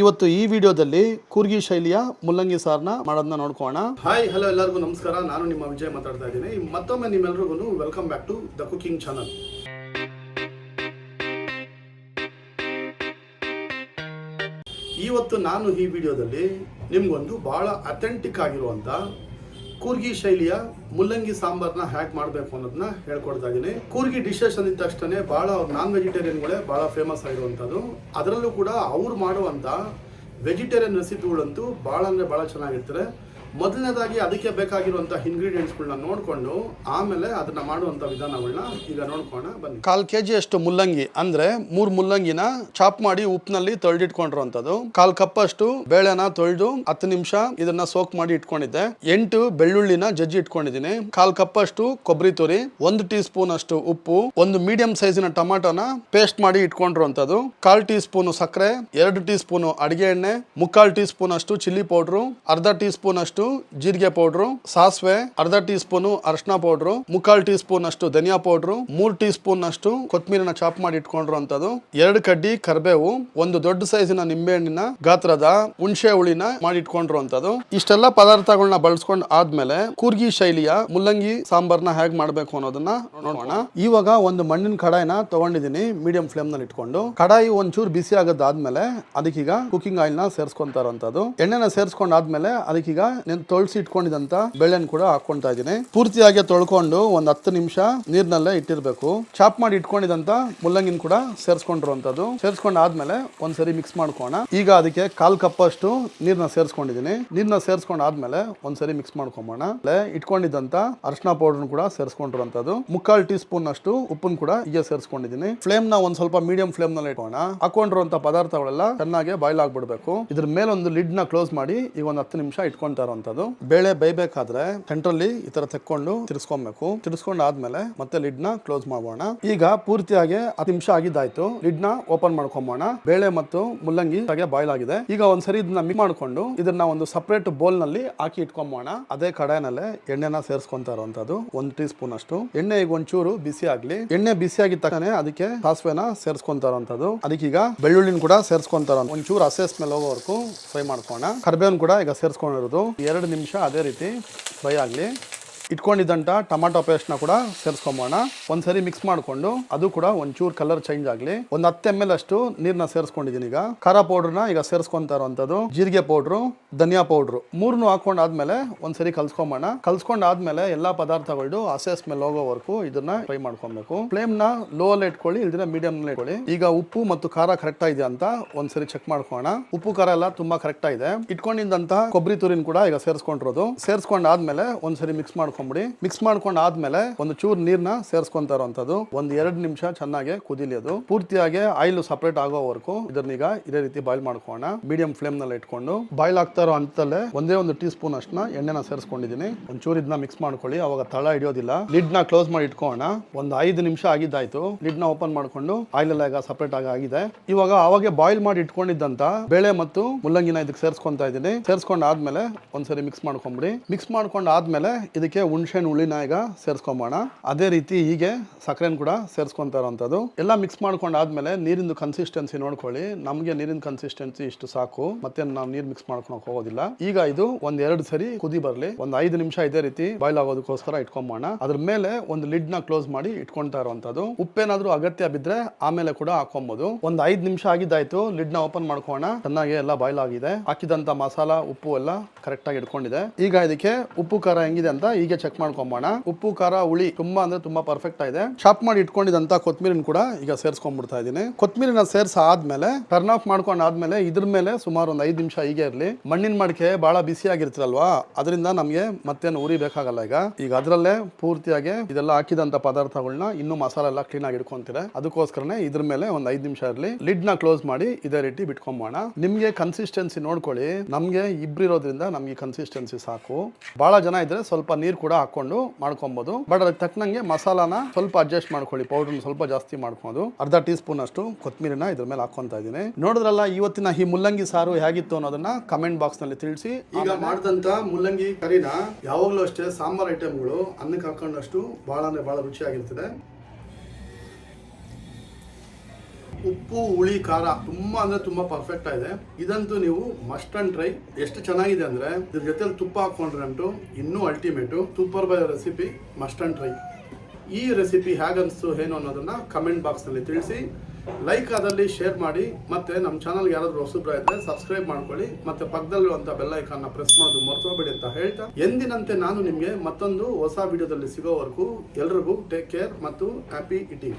ಇವತ್ತು ಈ ವಿಡಿಯೋದಲ್ಲಿ ಕೂರ್ಗಿ ಶೈಲಿಯ ಮುಲ್ಲಂಗಿ ಸಾರನ್ನ ಮಾಡೋದನ್ನ ನೋಡ್ಕೋಣ ಹಾಯ್ ಹಲೋ ಎಲ್ಲರಿಗೂ ನಮಸ್ಕಾರ. ನಾನು ನಿಮ್ಮ ವಿಜಯ್ ಮಾತಾಡ್ತಾ ಇದ್ದೀನಿ. ಮತ್ತೊಮ್ಮೆ ನಿಮ್ಮೆಲ್ರಿಗೂ welcome back to the cooking channel ಇವತ್ತು ನಾನು ಈ ವಿಡಿಯೋದಲ್ಲಿ ನಿಮ್ಗೊಂದು ಬಹಳ ಅಥೆಂಟಿಕ್ ಆಗಿರುವಂತ ಕೂರ್ಗಿ ಶೈಲಿಯ ಮುಲ್ಲಂಗಿ ಸಾಂಬಾರ್ನ ಹ್ಯಾಕ್ ಮಾಡಬೇಕು ಅನ್ನೋದನ್ನ ಹೇಳ್ಕೊಡ್ತಾ ಇದ್ದೀನಿ ಕೂರ್ಗಿ ಡಿಶಸ್ ಅಂದಿದ ತಕ್ಷಣ ಬಹಳ ನಾನ್ ವೆಜಿಟೇರಿಯನ್ಗಳೇ ಬಹಳ ಫೇಮಸ್ ಆಗಿರುವಂಥದ್ದು. ಅದರಲ್ಲೂ ಕೂಡ ಅವ್ರು ಮಾಡುವಂಥ ವೆಜಿಟೇರಿಯನ್ ರೆಸಿಪಿಗಳಂತೂ ಭಾಳ ಅಂದರೆ ಭಾಳ ಚೆನ್ನಾಗಿರ್ತಾರೆ ಮೊದಲನೇದಾಗಿ ಅದಕ್ಕೆ ಬೇಕಾಗಿರುವಂಥ ಇಂಗ್ರೀಡಿಯೆಂಟ್ಸ್ಗಳನ್ನ ನೋಡಿಕೊಂಡು ಆಮೇಲೆ ಅದನ್ನ ಮಾಡುವಂಥ ವಿಧಾನಗಳನ್ನ ಈಗ ನೋಡ್ಕೋಣ ಬನ್ನಿ. ಕಾಲ್ ಕೆ ಜಿ ಅಷ್ಟು ಮುಲ್ಲಂಗಿ, ಅಂದ್ರೆ ಮೂರು ಮುಲ್ಲಂಗಿನ ಚಾಪ್ ಮಾಡಿ ಉಪ್ಪಿನಲ್ಲಿ ತೊಳೆದಿಟ್ಕೊಂಡಿರುವಂಥದ್ದು. ಕಾಲ್ ಕಪ್ ಅಷ್ಟು ಬೇಳೆನ ತೊಳೆದು ಹತ್ತು ನಿಮಿಷ ಇದನ್ನ ಸೋಕ್ ಮಾಡಿ ಇಟ್ಕೊಂಡಿದ್ದೆ. ಎಂಟು ಬೆಳ್ಳುಳ್ಳಿನ ಜಜ್ಜಿ ಇಟ್ಕೊಂಡಿದ್ದೀನಿ. ಕಾಲ್ ಕಪ್ ಅಷ್ಟು ಕೊಬ್ಬರಿ ತುರಿ, ಒಂದು ಟೀ ಸ್ಪೂನ್ ಅಷ್ಟು ಉಪ್ಪು, ಒಂದು ಮೀಡಿಯಂ ಸೈಜಿನ ಟೊಮಾಟೋನ ಪೇಸ್ಟ್ ಮಾಡಿ ಇಟ್ಕೊಂಡಿರುವಂಥದ್ದು. ಕಾಲ್ ಟೀ ಸ್ಪೂನ್ ಸಕ್ಕರೆ, ಎರಡು ಟೀ ಸ್ಪೂನ್ ಅಡಿಗೆ ಎಣ್ಣೆ, ಮುಕ್ಕಾಲು ಟೀ ಸ್ಪೂನ್ ಅಷ್ಟು ಚಿಲ್ಲಿ ಪೌಡ್ರು, ಅರ್ಧ ಟೀ ಸ್ಪೂನ್ ಅಷ್ಟು ಜೀರಿಗೆ ಪೌಡ್ರು, ಸಾಸಿವೆ, ಅರ್ಧ ಟೀ ಸ್ಪೂನ್ ಅರಿಶಿನ ಪೌಡ್ರು, ಮುಕ್ಕಾಲ್ ಟೀ ಸ್ಪೂನ್ ಅಷ್ಟು ಧನಿಯಾ ಪೌಡ್ರು, ಮೂರ್ ಟೀ ಸ್ಪೂನ್ ಅಷ್ಟು ಕೊತ್ತಂಬರಿನ ಚಾಪ್ ಮಾಡಿ ಇಟ್ಕೊಂಡಿರುವಂತದ್ದು ಎರಡು ಕಡ್ಡಿ ಕರ್ಬೇವು, ಒಂದು ದೊಡ್ಡ ಸೈಜಿನ ನಿಂಬೆಹಣ್ಣಿನ ಗಾತ್ರದ ಹುಣಸೆ ಹುಳಿನ ಮಾಡಿ ಇಟ್ಕೊಂಡಿರುವಂತದ್ದು ಇಷ್ಟೆಲ್ಲ ಪದಾರ್ಥಗಳನ್ನ ಬಳಸ್ಕೊಂಡ್ ಆದ್ಮೇಲೆ ಕೂರ್ಗಿ ಶೈಲಿಯ ಮುಲ್ಲಂಗಿ ಸಾಂಬಾರ್ನ ಹೇಗ್ ಮಾಡ್ಬೇಕು ಅನ್ನೋದನ್ನ ನೋಡೋಣ ಇವಾಗ ಒಂದು ಮಣ್ಣಿನ ಕಡಾಯಿನ ತಗೊಂಡಿದ್ದೀನಿ, ಮೀಡಿಯಂ ಫ್ಲೇಮ್ನಲ್ಲಿ ಇಟ್ಕೊಂಡು. ಕಡಾಯಿ ಒಂಚೂರು ಬಿಸಿ ಆಗೋದಾದ್ಮೇಲೆ ಅದಕ್ಕೀಗ ಕುಕಿಂಗ್ ಆಯಿಲ್ನ ಸೇರಿಸ್ಕೊಂತಾ ಇರೋಂಥದ್ದು ಎಣ್ಣೆನ ಸೇರಿಸ್ಕೊಂಡಾದ್ಮೇಲೆ ಅದಕ್ಕೀಗ నేను ತೊಳ್ಸಿ ಇಟ್ಕೊಂಡಿದಂತ ಬೆಳೆನ್ ಕೂಡ ಹಾಕೊಂತ ಇದ್ದೀನಿ. ಪೂರ್ತಿಯಾಗಿ ತೊಳ್ಕೊಂಡು ಒಂದ್ ಹತ್ತು ನಿಮಿಷ ನೀರ್ನಲ್ಲೇ ಇಟ್ಟಿರ್ಬೇಕು. ಚಾಪ್ ಮಾಡಿ ಇಟ್ಕೊಂಡಿದಂತ ಮುಲ್ಲಂಗಿನ ಕೂಡ ಸೇರಿಸ್ಕೊಂಡಿರುವಂತದ್ದು. ಸೇರಿಸ್ಕೊಂಡ್ ಆದ್ಮೇಲೆ ಒಂದ್ಸರಿ ಮಿಕ್ಸ್ ಮಾಡ್ಕೋಣ. ಈಗ ಅದಕ್ಕೆ ಕಾಲ್ ಕಪ್ ಅಷ್ಟು ನೀರ್ನ ಸೇರಿಸ್ಕೊಂಡಿದ್ದೀನಿ. ನೀರ್ನ ಸೇರಿಸ್ಕೊಂಡ್ ಆದ್ಮೇಲೆ ಒಂದ್ಸರಿ ಮಿಕ್ಸ್ ಮಾಡ್ಕೊಂಬೋಣ. ಇಟ್ಕೊಂಡಿದ್ದಂತ ಅರ್ಶಿನ ಪೌಡರ್ ಕೂಡ ಸೇರಿಸ್ಕೊಂಡಿರುವಂತದ್ದು. ಮುಕ್ಕಾಲ್ ಟೀ ಸ್ಪೂನ್ ಅಷ್ಟು ಉಪ್ಪನ್ ಕೂಡ ಈಗ ಸೇರಿಸ್ಕೊಂಡಿದ್ದೀನಿ. ಫ್ಲೇಮ್ನ ಒಂದ್ ಸ್ವಲ್ಪ ಮೀಡಿಯಂ ಫ್ಲೇಮ್ನಲ್ಲಿ ಇಟ್ಕೋಣ. ಹಾಕೊಂಡಿರುವಂತ ಪದಾರ್ಥಗಳೆಲ್ಲ ಚೆನ್ನಾಗಿ ಬಾಯ್ಲ್ ಆಗ್ಬಿಡ್ಬೇಕು. ಇದ್ರ ಮೇಲೆ ಒಂದು ಲಿಡ್ನ ಕ್ಲೋಸ್ ಮಾಡಿ ಈಗ ಒಂದ್ ಹತ್ತು ನಿಮಿಷ ಇಟ್ಕೊಂತಾ ಇರುವಂತದ್ದು. ಬೇಳೆ ಬೇಯ್ಬೇಕಾದ್ರೆ ಸೆಂಟ್ರಲ್ಲಿ ಈ ತರ ತೆಕ್ಕೊಂಡು ತಿರ್ಸ್ಕೊಬೇಕು. ತಿರ್ಸ್ಕೊಂಡ್ ಆದ್ಮೇಲೆ ಮತ್ತೆ ಲಿಡ್ನ ಕ್ಲೋಸ್ ಮಾಡೋಣ ಈಗ ಪೂರ್ತಿಯಾಗಿ ಹತ್ತು ನಿಮಿಷ ಆಗಿದ್ದಾಯ್ತು. ಲಿಡ್ನ ಓಪನ್ ಮಾಡ್ಕೊಂಬೋಣ. ಬೇಳೆ ಮತ್ತು ಮುಲ್ಲಂಗಿ ಹಾಗೆ ಬಾಯ್ಲ್ ಆಗಿದೆ. ಈಗ ಒಂದ್ಸರಿ ಇದನ್ನ ಮಿಕ್ಸ್ ಮಾಡ್ಕೊಂಡು ಇದನ್ನ ಒಂದು ಸಪರೇಟ್ ಬೋಲ್ನಲ್ಲಿ ಹಾಕಿ ಇಟ್ಕೊಂಬೋಣ. ಅದೇ ಕಡಾಯನಲ್ಲೇ ಎಣ್ಣೆನ ಸೇರ್ಸ್ಕೊಂತ ಇರುವಂತದ್ದು. ಒಂದ್ ಟೀ ಸ್ಪೂನ್ ಅಷ್ಟು. ಎಣ್ಣೆ ಈಗ ಒಂಚೂರು ಬಿಸಿ ಆಗ್ಲಿ. ಎಣ್ಣೆ ಬಿಸಿ ಆಗಿದ ತಕ್ಷಣ ಅದಕ್ಕೆ ಸಾಸಿವೆನ ಸೇರಿಸ್ಕೊಂತ ಇರುವಂತದ್ದು. ಅದಕ್ಕೀಗ ಬೆಳ್ಳುಳ್ಳಿನ ಕೂಡ ಸೇರಿಸ್ಕೊಂತಾರ ಒಂಚೂರು ಹಸೆ ಸ್ಮೆಲ್ ಹೋಗೋವರೆಗೂ ಫ್ರೈ ಮಾಡ್ಕೋಣ. ಕರ್ಬೇವನ್ ಕೂಡ ಈಗ ಸೇರಿಸ್ಕೊಂಡಿರೋದು. ಎರಡು ನಿಮಿಷ ಅದೇ ರೀತಿ ಫ್ರೈ ಆಗಲಿ. ಇಟ್ಕೊಂಡಿದ್ದಂಥ ಟೊಮಾಟೊ ಪೇಸ್ಟ್ನ ಕೂಡ ಸೇರಿಸ್ಕೊಂಬೋಣ ಒಂದ್ಸರಿ ಮಿಕ್ಸ್ ಮಾಡಿಕೊಂಡು ಅದು ಕೂಡ ಒಂಚೂರು ಕಲರ್ ಚೇಂಜ್ ಆಗಲಿ. ಒಂದು ಹತ್ತು ಎಂ ಎಲ್ ಅಷ್ಟು ನೀರನ್ನ ಸೇರಿಸ್ಕೊಂಡಿದ್ದೀನಿ ಈಗ. ಖಾರ ಪೌಡ್ರನ್ನ ಈಗ ಸೇರಿಸ್ಕೊಂತಾ ಇರುವಂಥದ್ದು. ಜೀರಿಗೆ ಪೌಡ್ರು ಧನಿಯಾ ಪೌಡ್ರು ಮೂರನ್ನು ಹಾಕೊಂಡಾದ್ಮೇಲೆ ಒಂದ್ಸರಿ ಕಲ್ಸ್ಕೊಂಬೋಣ ಕಲ್ಸ್ಕೊಂಡಾದ್ಮೇಲೆ ಎಲ್ಲ ಪದಾರ್ಥಗಳು ಹಸೆ ಸ್ಮೆಲ್ ಹೋಗೋವರೆಗೂ ಇದನ್ನ ಫ್ರೈ ಮಾಡ್ಕೊಬೇಕು. ಫ್ಲೇಮ್ನ ಲೋ ಅಲ್ಲಿ ಇಟ್ಕೊಳ್ಳಿ ಇಲ್ದಿರ ಮೀಡಿಯಂ ಇಟ್ಕೊಳ್ಳಿ. ಈಗ ಉಪ್ಪು ಮತ್ತು ಖಾರ ಕರೆಕ್ಟ್ ಆಗಿದೆ ಅಂತ ಒಂದ್ಸರಿ ಚೆಕ್ ಮಾಡ್ಕೋಣ ಉಪ್ಪು, ಖಾರ ಎಲ್ಲ ತುಂಬಾ ಕರೆಕ್ಟ್ ಆಗಿದೆ. ಇಟ್ಕೊಂಡಿದ್ದಂತಹ ಕೊಬ್ಬರಿ ತುರಿನ ಕೂಡ ಈಗ ಸೇರಿಸ್ಕೊಂಡಿರೋದು. ಸೇರಿಸ್ಕೊಂಡಾದ್ಮೇಲೆ ಒಂದ್ಸರಿ ಮಿಕ್ಸ್ ಮಾಡ್ಕೊಂಬಿಡಿ. ಮಿಕ್ಸ್ ಮಾಡ್ಕೊಂಡು ಆದ್ಮೇಲೆ ಒಂದು ಚೂರು ನೀರ್ನ ಸೇರಿಸ್ಕೊಂತ ಇರುವಂತದ್ದು ಒಂದ್ ಎರಡು ನಿಮಿಷ ಚೆನ್ನಾಗಿ ಕುದಿಲಿ ಅದು. ಪೂರ್ತಿಯಾಗಿ ಆಯಿಲ್ ಸಪರೇಟ್ ಆಗೋವರೆಗೂ ಇದನ್ನೀಗ ಇದೇ ರೀತಿ ಬಾಯ್ಲ್ ಮಾಡ್ಕೋಣ ಮೀಡಿಯಂ ಫ್ಲೇಮ್ನಲ್ಲಿ ಇಟ್ಕೊಂಡು. ಬಾಯ್ಲ್ ಆಗ್ತಾ ಇರೋ ಅಂತಲ್ಲೇ ಒಂದೇ ಒಂದು ಟೀ ಸ್ಪೂನ್ ಅಷ್ಟನ್ನ ಎಣ್ಣೆನ ಸೇರಿಸ್ಕೊಂಡಿದ್ದೀನಿ ಒಂಚೂರು ಇದನ್ನ ಮಿಕ್ಸ್ ಮಾಡ್ಕೊಳ್ಳಿ. ಅವಾಗ ತಳ ಹಿಡಿಯೋದಿಲ್ಲ. ಲಿಡ್ನ ಕ್ಲೋಸ್ ಮಾಡಿ ಇಟ್ಕೋಣ ಒಂದು ಐದು ನಿಮಿಷ ಆಗಿದ್ದಾಯ್ತು. ಲಿಡ್ನ ಓಪನ್ ಮಾಡ್ಕೊಂಡು ಆಯಿಲ್ ಎಲ್ಲ ಈಗ ಸಪರೇಟ್ ಆಗಿ ಆಗಿದೆ. ಇವಾಗ ಅವಾಗೆ ಬಾಯ್ಲ್ ಮಾಡಿ ಇಟ್ಕೊಂಡಿದ್ದಂತ ಬೇಳೆ ಮತ್ತು ಮುಲ್ಲಂಗಿನ ಇದಕ್ಕೆ ಸೇರಿಸ್ಕೊಂತಾ ಇದ್ದೀನಿ. ಸೇರಿಸ್ಕೊಂಡ್ ಆದ್ಮೇಲೆ ಒಂದ್ಸರಿ ಮಿಕ್ಸ್ ಮಾಡ್ಕೊಂಬಿಡಿ. ಮಿಕ್ಸ್ ಮಾಡ್ಕೊಂಡ್ ಆದ್ಮೇಲೆ ಇದಕ್ಕೆ ಹುಣ್ಸೆಹಣ್ಣು ಹುಳಿನ ಈಗ ಸೇರಿಸ್ಕೊಂಬೋಣ. ಅದೇ ರೀತಿ ಹೀಗೆ ಸಕ್ಕರೆನ ಕೂಡ ಸೇರಿಸ್ಕೊಂತಾ ಇರೋವಂಥದ್ದು ಎಲ್ಲ ಮಿಕ್ಸ್ ಮಾಡ್ಕೊಂಡು ಆದ್ಮೇಲೆ ನೀರಿಂದು ಕನ್ಸಿಸ್ಟೆನ್ಸಿ ನೋಡ್ಕೊಳ್ಳಿ. ನಮಗೆ ನೀರಿನ ಕನ್ಸಿಸ್ಟೆನ್ಸಿ ಇಷ್ಟು ಸಾಕು. ಮತ್ತೆ ನಾವು ನೀರು ಮಿಕ್ಸ್ ಮಾಡ್ಕೊಳಕ್ ಹೋಗೋದಿಲ್ಲ. ಈಗ ಇದು ಒಂದ್ ಎರಡು ಸರಿ ಕುದಿ ಬರಲಿ. ಒಂದು ಐದು ನಿಮಿಷ ಇದೇ ರೀತಿ ಬಾಯ್ಲ್ ಆಗೋದಕ್ಕೋಸ್ಕರ ಇಟ್ಕೊಂಬೋಣ. ಅದ್ರ ಮೇಲೆ ಒಂದು ಲಿಡ್ನ ಕ್ಲೋಸ್ ಮಾಡಿ ಇಟ್ಕೊಂತಾ ಇರುವಂತದ್ದು ಉಪ್ಪೇನಾದ್ರೂ ಅಗತ್ಯ ಬಿದ್ರೆ ಆಮೇಲೆ ಕೂಡ ಹಾಕೊಂಬೋದು ಒಂದ್ ಐದು ನಿಮಿಷ ಆಗಿದ್ದಾಯ್ತು. ಲಿಡ್ನ ಓಪನ್ ಮಾಡ್ಕೋಣ. ಚೆನ್ನಾಗಿ ಎಲ್ಲ ಬಾಯ್ಲ್ ಆಗಿದೆ. ಹಾಕಿದಂತ ಮಸಾಲ, ಉಪ್ಪು ಎಲ್ಲ ಕರೆಕ್ಟ್ ಆಗಿ ಇಟ್ಕೊಂಡಿದೆ ಈಗ ಇದಕ್ಕೆ ಉಪ್ಪು ಖಾರ ಹೆಂಗಿದೆ ಅಂತ ಈಗ ಚೆಕ್ ಮಾಡ್ಕೊಂಬೋಣ. ಉಪ್ಪು, ಖಾರ, ಹುಳಿ ತುಂಬಾ ಅಂದ್ರೆ ತುಂಬಾ ಪರ್ಫೆಕ್ಟ್ ಆಗಿದೆ. ಚಾಪ್ ಮಾಡಿ ಇಟ್ಕೊಂಡಿದಂತ ಕೊತ್ಮೀರಿನ ಕೂಡ ಈಗ ಸೇರಿಸ್ಕೊಂಡ್ಬಿಡ್ತಾ ಇದೀನಿ ಕೊತ್ಮೀರಿನ ಸೇರ್ಸ ಆದ್ಮೇಲೆ ಟರ್ನ್ ಆಫ್ ಮಾಡ್ಕೊಂಡ್ ಆದ್ಮೇಲೆ ಇದ್ರ ಮೇಲೆ ಸುಮಾರು ಒಂದು ಐದು ನಿಮಿಷ ಹೀಗೆ ಇರಲಿ. ಮಣ್ಣಿನ ಮಡಿಕೆ ಬಹಳ ಬಿಸಿ ಆಗಿರ್ತಿರಲ್ವಾ? ಅದರಿಂದ ನಮಗೆ ಮತ್ತೇನು ಉರಿ ಬೇಕಾಗಲ್ಲ ಈಗ. ಈಗ ಅದರಲ್ಲೇ ಪೂರ್ತಿಯಾಗಿ ಇದೆಲ್ಲ ಹಾಕಿದಂತ ಪದಾರ್ಥಗಳನ್ನ ಇನ್ನು ಮಸಾಲೆ ಎಲ್ಲ ಕ್ಲೀನ್ ಆಗಿ ಇಟ್ಕೊಂತೀರ. ಅದಕ್ಕೋಸ್ಕರನೇ ಇದ್ರ ಮೇಲೆ ಒಂದು ಐದು ನಿಮಿಷ ಇರಲಿ. ಲಿಡ್ನ ಕ್ಲೋಸ್ ಮಾಡಿ ಇದೇ ರೀತಿ ಬಿಟ್ಕೊಂಬೋಣ. ನಿಮ್ಗೆ ಕನ್ಸಿಸ್ಟೆನ್ಸಿ ನೋಡ್ಕೊಳ್ಳಿ. ನಮ್ಗೆ ಇಬ್ರು ಇರೋದ್ರಿಂದ ನಮ್ಗೆ ಕನ್ಸಿಸ್ಟೆನ್ಸಿ ಸಾಕು. ಬಹಳ ಜನ ಇದ್ರೆ ಸ್ವಲ್ಪ ನೀರು ಕೂಡ ಹಾಕೊಂಡು ಮಾಡ್ಕೊಬಹುದು ಬಟ್ ಅದಕ್ಕೆ ತಕ್ಕನಂಗೆ ಮಸಾಲಾನ ಸ್ವಲ್ಪ ಅಡ್ಜಸ್ಟ್ ಮಾಡ್ಕೊಳ್ಳಿ. ಪೌಡರ್ ಸ್ವಲ್ಪ ಜಾಸ್ತಿ ಮಾಡ್ಕೊಂಡು. ಅರ್ಧ ಟೀ ಸ್ಪೂನ್ ಅಷ್ಟು ಕೊತ್ಮೀರಿನ ಇದ್ರ ಮೇಲೆ ಹಾಕೊಂತ ಇದ್ದೀನಿ. ನೋಡಿದ್ರಲ್ಲ ಇವತ್ತಿನ ಈ ಮುಲ್ಲಂಗಿ ಸಾರು ಹೇಗಿತ್ತು ಅನ್ನೋದನ್ನ ಕಮೆಂಟ್ ಬಾಕ್ಸ್ನಲ್ಲಿ ತಿಳಿಸಿ. ಈಗ ಮಾಡಿದಂತ ಮುಲ್ಲಂಗಿ ಕರಿನ ಯಾವಾಗಲೂ ಅಷ್ಟೇ ಸಾಂಬಾರ್ ಐಟಮ್ಗಳು ಅನ್ನಕ್ಕೆ ಹಾಕೊಂಡಷ್ಟು ಬಹಳ ಅಂದ್ರೆ ಬಹಳ ರುಚಿಯಾಗಿರ್ತದೆ. ಉಪ್ಪು, ಹುಳಿ, ಖಾರ ತುಂಬಾ ಅಂದ್ರೆ ತುಂಬಾ ಪರ್ಫೆಕ್ಟ್ ಆಗಿದೆ ಇದಂತೂ ನೀವು ಮಸ್ಟ್ ಅಂಡ್ ಟ್ರೈ ಎಷ್ಟು ಚೆನ್ನಾಗಿದೆ ಅಂದ್ರೆ ಇದ್ರ ಜೊತೆ ತುಪ್ಪ ಹಾಕೊಂಡ್ರೆ ಅಂಟು ಇನ್ನೂ ultimate super by recipe must and try ಈ ರೆಸಿಪಿ ಹೇಗನ್ಸ್ತು ಏನು ಅನ್ನೋದನ್ನ ಕಮೆಂಟ್ ಬಾಕ್ಸ್ನಲ್ಲಿ ತಿಳಿಸಿ. ಲೈಕ್ ಆದಲ್ಲಿ ಶೇರ್ ಮಾಡಿ. ಮತ್ತೆ ನಮ್ಮ ಚಾನಲ್ಗೆ ಯಾರಾದರೂ ಹೊಸಬ್ರ ಇದ್ರೆ ಸಬ್ಸ್ಕ್ರೈಬ್ ಮಾಡ್ಕೊಳ್ಳಿ. ಮತ್ತೆ ಪಕ್ಕದಲ್ಲಿರುವಂಥ ಬೆಲ್ ಐಕಾನ್ನ ಪ್ರೆಸ್ ಮಾಡೋದು ಮರ್ತೋಗ್ಬೇಡಿ ಅಂತ ಹೇಳ್ತಾ. ಎಂದಿನಂತೆ ನಾನು ನಿಮಗೆ ಮತ್ತೊಂದು ಹೊಸ ವಿಡಿಯೋದಲ್ಲಿ ಸಿಗೋವರೆಗೂ ಎಲ್ರಿಗೂ ಟೇಕ್ ಕೇರ್ ಮತ್ತು ಹ್ಯಾಪಿ ಇಟಿಂಗ್